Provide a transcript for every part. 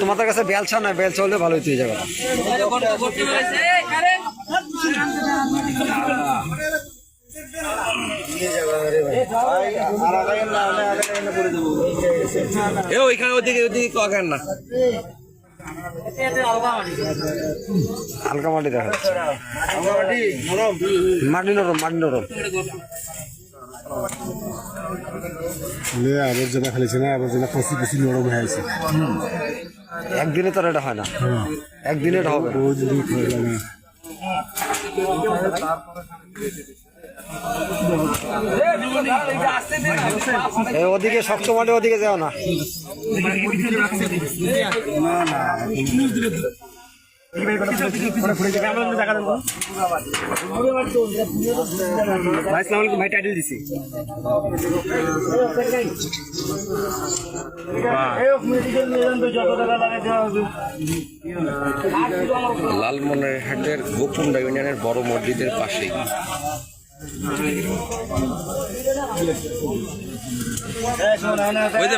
তোমাদের কাছে বেলছা না বেলচা হলে ভালো হতো এই জায়গাটা। ওইখানে ওইদিকে ওইদিকে কাকেন না। হালকা মাটি দেখা যাচ্ছে। মাটি নরম মাটি নরম। আবর্জনা ফেলেছে না আবর্জনা পচি পচি নরম হয়ে আছে। একদিনে তো এটা হয় না। একদিনে এটা হবে হয়ে ওদিকে শক্ত মাটি ওদিকে যাও না। ভাই টাইটেল দিছি লালমনিরহাটের ইউনিয়নের বড় মসজিদের পাশেই।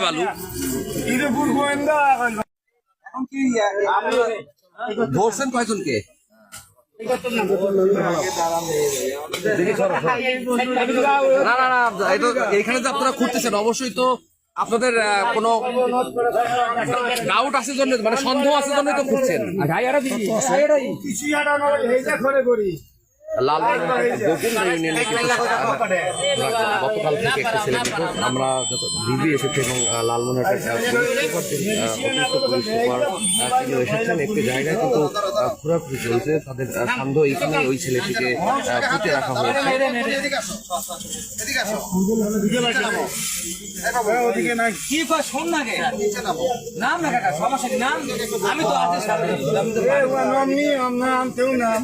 বালু ধরছেন কয়জনকে? না না না এখানে যে আপনারা ঘুরতেছেন অবশ্যই তো আপনাদের কোনো ডাউট আছে জন্য মানে সন্দেহ আছে জন্যই তো ঘুরছেন লাল ইউনিয়নে গতকাল থেকে একটা ছেলে আমরা এসেছে এবং আহ, লালমনিরহাটের আহ, পুলিশ সুপার, অতিরিক্ত পুলিশ সুপার তিনি এসেছেন একটি জায়গায় কিন্তু ঘোরাঘুরি চলছে। তাদের সন্দেহ ওই ছেলেটিকে পুঁতে রাখা হয়েছে। নাম। নাম।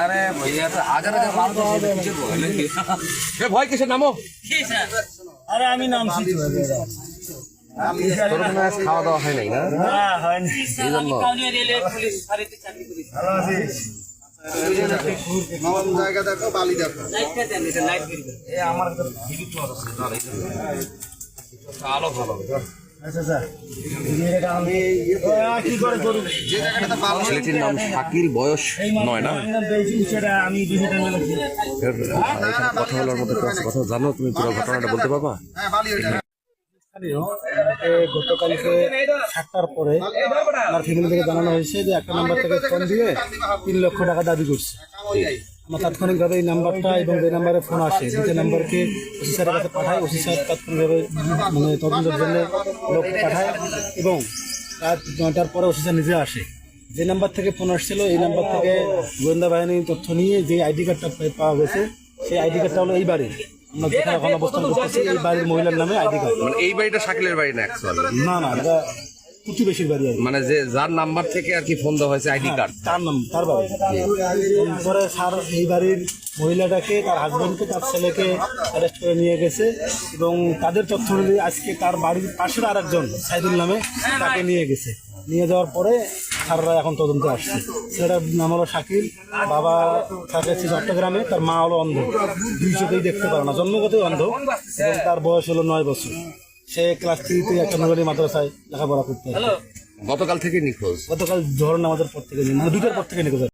আরে ভাইয়া তো হাজার হাজার মানুষ ভয় কিসের নামো? কি স্যার? আরে আমি হয় খাওয়া দাওয়া হয় নাই না? আমি কাউনিয়া রেলে পুলিশ ফাঁড়িতে চাকরি করি। লাইটটা দেন, এটা লাইট বের করুন। ছেলেটির নাম শাকিল বয়স নয় না কথা বলার মতো? কথা জানো তুমি পুরো ঘটনাটা বলতে পারবা গতকালকে সাতটার পরে আমার ফ্যামিলি থেকে জানানো হয়েছে যে একটা নাম্বার থেকে ফোন দিয়ে তিন লক্ষ টাকা দাবি করছে আমরা তাৎক্ষণিকভাবে এই নাম্বারটা এবং যে নাম্বারে ফোন আসে দুটো নাম্বারকে ওসি স্যারের কাছে পাঠায় ওসি স্যার তাৎক্ষণিকভাবে মানে তদন্তের জন্য লোক পাঠায় এবং রাত নয়টার পরে ওসি স্যার নিজে আসে। যে নাম্বার থেকে ফোন আসছিল এই নাম্বার থেকে গোয়েন্দা বাহিনীর তথ্য নিয়ে যে আইডি কার্ডটা পাওয়া গেছে সেই আইডি কার্ডটা হলো এই বাড়ির। আমরা যেখানে এখন অবস্থান করতেছি এই বাড়ির মহিলার নামে আইডি কার্ড। মানে এই বাড়িটা শাকিলের বাড়ি না না না এটা প্রতিবেশীর বাড়ি আর কি। মানে যে যার নাম্বার থেকে আর কি ফোন দেওয়া হয়েছে আইডি কার্ড। তার নাম তার বাড়ি। পরে স্যার এই বাড়ির মহিলাটাকে তার হাজবেন্ডকে তার ছেলেকে অ্যারেস্ট করে নিয়ে গেছে এবং তাদের তথ্য অনুযায়ী আজকে তার বাড়ির পাশের আর একজন সাইদুল নামে তাকে নিয়ে গেছে। নিয়ে যাওয়ার পরে স্যাররা এখন তদন্তে আসছে। ছেলেটার নাম হলো শাকিল বাবা থাকে হচ্ছে চট্টগ্রামে তার মা হলো অন্ধ। দুই চোখেই দেখতে পারে না জন্মগতই অন্ধ এবং তার বয়স হলো নয় বছর। সে ক্লাস থ্রিতে একটা নগরী মাদ্রাসায় লেখাপড়া করতে গতকাল থেকে নিখোঁজ। গতকাল জোহর নামাজের পর থেকে মানে দুটোর পর থেকে নিখোঁজ